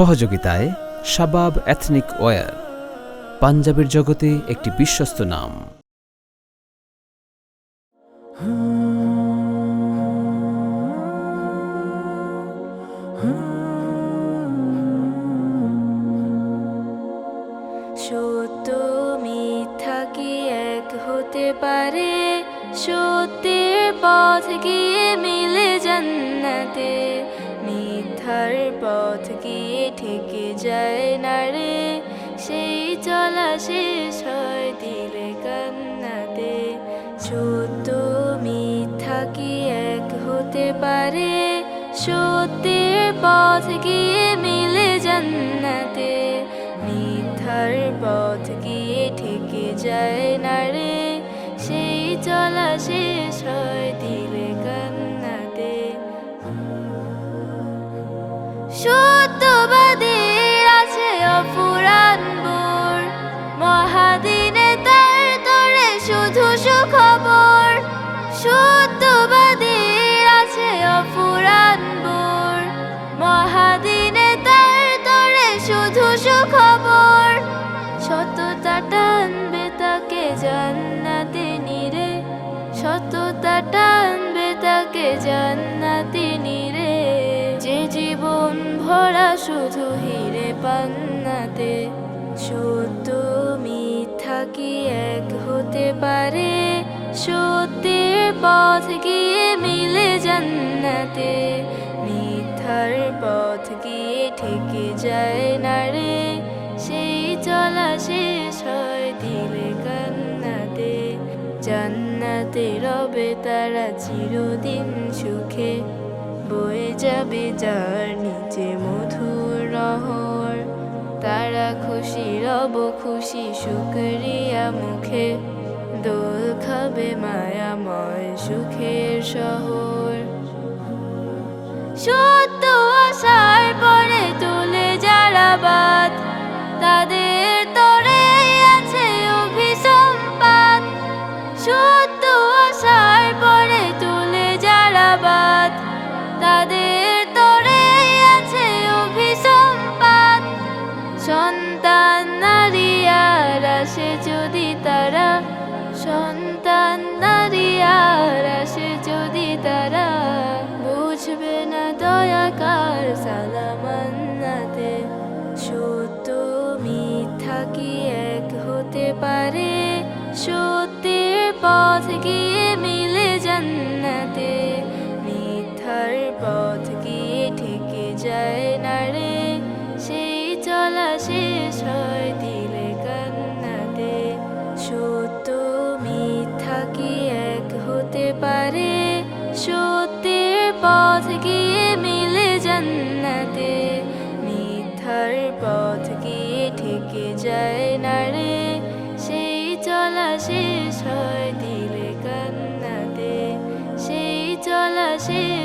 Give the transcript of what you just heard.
সহযোগিতায় শাবাব ethnic wire, পাঞ্জাবের জগতে একটি বিশ্বস্ত নাম। সত্য মিথ্যা কি এক হতে পারে? সত্যের পথ গিয়ে মিলে জান্নাতে? পথ গিয়ে ঠেকে যায় না রে? সেই চলা শেষ হয় দিলে কান্নাতে। সত্য মিথ্যা কি এক হতে পারে? সত্যের পথ গিয়ে মিলে জান্নাতে? মিথ্যার পথ গিয়ে ঠেকে যায় না রে? সেই চলা শেষ হয় দিলে জান্নাতে নিরে যে জীবন ভরা শুধু হিরে পান্নাতে, সত্য মিথ্যা কি এক হতে পারে? সত্যের পথ গিয়ে মিলে জান্নাতে, মিথ্যার পথ গিয়ে ঠেকে যায় না রে। সেই চলা শেষ হয় দিলে। জান্নাতে রবে তারা চিরদিন সুখে বয়ে যাবে যার নিচে মধুর নহর তারা খুশি রব, খুশি শুকরিয়া মুখে। দোল খাবে মায়াময় সুখের শহর। সত্য সালামান্নাতে সত্য মিথ্যা কি এক হতে পারে? সত্যের পথ গিয়ে মিলে জান্নাতে? মিথ্যার পথ গিয়ে ঠেকে যায় না রে? সেই চলা শেষ হয় দিলে কান্নাতে। সত্য মিথ্যা কি এক হতে পারে? সত্যের পথ গিয়ে জান্নাতে মিথ্যার পথ গিয়ে ঠেকে যায় না রে? সেই চলা শেষ হয় দিলে কান্নাতে, সেই চলা শেষ